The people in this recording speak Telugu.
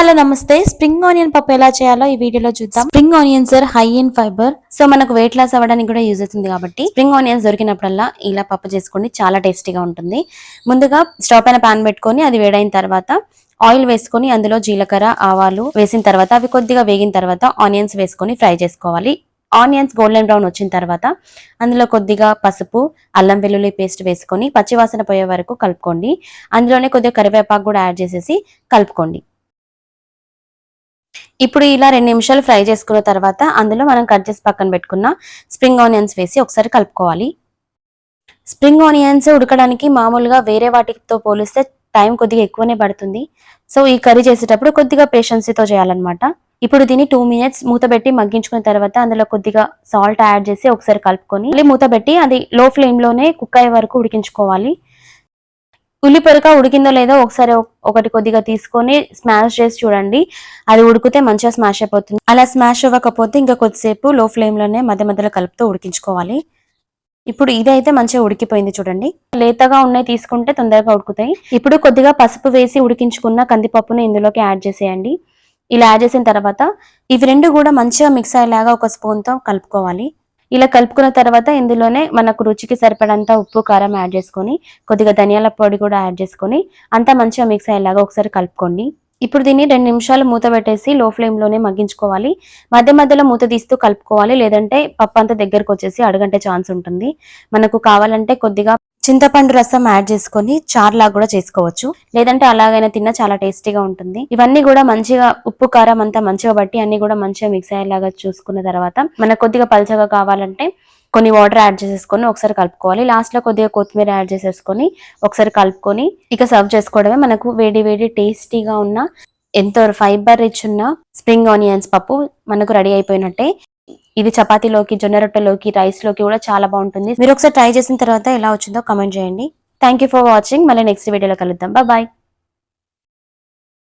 హలో నమస్తే. స్ప్రింగ్ ఆనియన్ పప్పు ఎలా చేయాలో ఈ వీడియోలో చూద్దాం. Spring onions are high in fibre. So మనకు వెయిట్ లాస్ అవ్వడానికి కూడా యూజ్ అవుతుంది కాబట్టి స్ప్రింగ్ ఆనియన్స్ దొరికినప్పుడల్లా ఇలా పప్పు చేసుకోండి. చాలా టేస్టీగా ఉంటుంది. ముందుగా స్టవ్ పైన పాన్ పెట్టుకొని అది వేడైన తర్వాత ఆయిల్ వేసుకొని అందులో జీలకర్ర ఆవాలు వేసిన తర్వాత అవి కొద్దిగా వేగిన తర్వాత ఆనియన్స్ వేసుకొని ఫ్రై చేసుకోవాలి. ఆనియన్స్ గోల్డెన్ బ్రౌన్ వచ్చిన తర్వాత అందులో కొద్దిగా పసుపు అల్లం వెల్లుల్లి పేస్ట్ వేసుకొని పచ్చివాసన పోయే వరకు కలుపుకోండి. అందులోనే కొద్దిగా కరివేపాకు కూడా యాడ్ చేసేసి కలుపుకోండి. ఇప్పుడు ఇలా రెండు నిమిషాలు ఫ్రై చేసుకున్న తర్వాత అందులో మనం కట్ చేసి పక్కన పెట్టుకున్న స్ప్రింగ్ ఆనియన్స్ వేసి ఒకసారి కలుపుకోవాలి. స్ప్రింగ్ ఆనియన్స్ ఉడకడానికి మామూలుగా వేరే వాటితో పోలిస్తే టైం కొద్దిగా ఎక్కువనే పడుతుంది. సో ఈ కర్రీ చేసేటప్పుడు కొద్దిగా పేషెన్సీతో చేయాలన్నమాట. ఇప్పుడు దీన్ని టూ మినిట్స్ మూతబెట్టి మగ్గించుకున్న తర్వాత అందులో కొద్దిగా సాల్ట్ యాడ్ చేసి ఒకసారి కలుపుకొని మళ్ళీ మూతబెట్టి అది లో ఫ్లేమ్లోనే కుక్ అయ్యే వరకు ఉడికించుకోవాలి. ఉల్లి పొరక ఉడికిందో లేదో ఒకసారి ఒకటి కొద్దిగా తీసుకొని స్మాష్ చేసి చూడండి. అది ఉడికితే మంచిగా స్మాష్ అయిపోతుంది. అలా స్మాష్ అవ్వకపోతే ఇంకా కొద్దిసేపు లో ఫ్లేమ్లోనే మధ్య మధ్యలో కలుపుతూ ఉడికించుకోవాలి. ఇప్పుడు ఇదైతే మంచిగా ఉడికిపోయింది చూడండి. లేతగా ఉన్నాయి తీసుకుంటే తొందరగా ఉడుకుతాయి. ఇప్పుడు కొద్దిగా పసుపు వేసి ఉడికించుకున్న కందిపప్పును ఇందులోకి యాడ్ చేసేయండి. ఇలా యాడ్ చేసిన తర్వాత ఇవి రెండు కూడా మంచిగా మిక్స్ అయ్యేలాగా ఒక స్పూన్తో కలుపుకోవాలి. ఇలా కలుపుకున్న తర్వాత ఇందులోనే మనకు రుచికి సరిపడంత ఉప్పు కారం యాడ్ చేసుకొని కొద్దిగా ధనియాల పొడి కూడా యాడ్ చేసుకొని అంతా మంచిగా మిక్స్ అయ్యేలాగా ఒకసారి కలుపుకోండి. ఇప్పుడు దీన్ని రెండు నిమిషాలు మూత పెట్టేసి లో ఫ్లేమ్లోనే మగ్గించుకోవాలి. మధ్య మధ్యలో మూత తీస్తూ కలుపుకోవాలి. లేదంటే పప్పు అంతా దగ్గరకు వచ్చేసి అడగంటే ఛాన్స్ ఉంటుంది. మనకు కావాలంటే కొద్దిగా చింతపండు రసం యాడ్ చేసుకొని చార్లాగా కూడా చేసుకోవచ్చు. లేదంటే అలాగైనా తిన్నా చాలా టేస్టీగా ఉంటుంది. ఇవన్నీ కూడా మంచిగా ఉప్పు కారం అంతా మంచిగా బట్టి అన్ని కూడా మంచిగా మిక్స్ అయ్యేలాగా చూసుకున్న తర్వాత మనకు కొద్దిగా పలచగా కావాలంటే కొన్ని వాటర్ యాడ్ చేసేసుకొని ఒకసారి కలుపుకోవాలి. లాస్ట్లో కొద్దిగా కొత్తిమీర యాడ్ చేసేసుకొని ఒకసారి కలుపుకొని ఇక సర్వ్ చేసుకోవడమే మనకు వేడి వేడి టేస్టీగా ఉన్న ఎంతో ఫైబర్ రిచ్ ఉన్న స్ప్రింగ్ ఆనియన్స్ పప్పు మనకు రెడీ అయిపోయినట్టే. ఇది చపాతీలోకి జొన్న రొట్టెలోకి రైస్లోకి కూడా చాలా బాగుంటుంది. మీరు ఒకసారి ట్రై చేసిన తర్వాత ఎలా వచ్చిందో కమెంట్ చేయండి. థ్యాంక్ యూ ఫర్ వాచింగ్ మళ్ళీ నెక్స్ట్ వీడియోలో కలుద్దాం. బాయ్